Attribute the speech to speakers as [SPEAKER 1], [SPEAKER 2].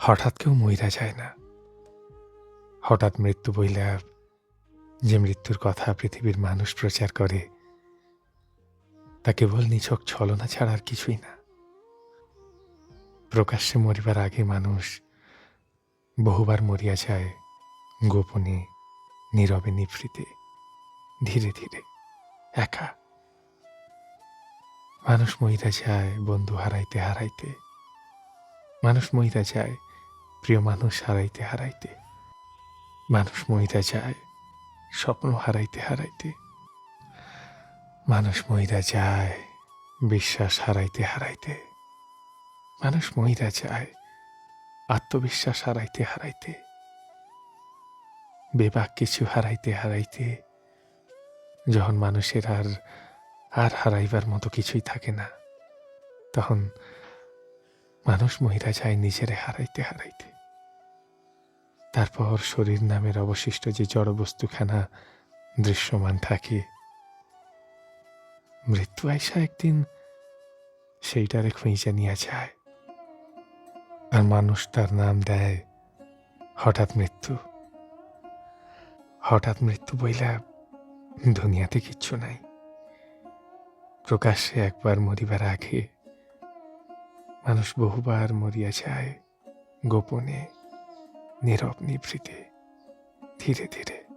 [SPEAKER 1] হঠাৎ কেউ মইরা যায় না। হঠাৎ মৃত্যু বইলা যে মৃত্যুর কথা পৃথিবীর মানুষ প্রচার করে, তা কেবল নিছক ছলনা ছাড়া আর কিছুই না। প্রকাশ্যে মরিবার আগে মানুষ বহুবার মরিয়া যায় গোপনে, নীরবে, নিভৃতে, ধীরে ধীরে, একা। মানুষ মইরা যায়, বন্ধু হারাইতে হারাইতে। মানুষ মইরা যায় প্রিয় মানুষ হারাইতে হারাইতে, মানুষ মইরা যায় স্বপ্ন হারাইতে হারাইতে, মানুষ মইরা যায় বিশ্বাস হারাইতে হারাইতে, মানুষ মইরা যায় আত্মবিশ্বাস হারাইতে হারাইতে, বেবাক কিছু হারাইতে হারাইতে, যখন মানুষের আর আর হারাইবার মতো কিছুই থাকে না, তখন মানুষ মহিরা যায় নিজেরে হারাইতে হারাইতে। তারপর শরীর নামের অবশিষ্ট যে জড়বস্তুখানা দৃশ্যমান থাকে। মৃত্যু আইসা একদিন সেইটারে খুঁজে নিয়ে যায়। আর মানুষ তার নাম দেয় হঠাৎ মৃত্যু। হঠাৎ মৃত্যু বইলা দুনিয়াতে কিচ্ছু নাই। প্রকাশ্যে একবার মরিবার আগে মানুষ বহুবার মরিয়া যায় গোপনে। নীরব নিভৃতে ধীরে ধীরে একা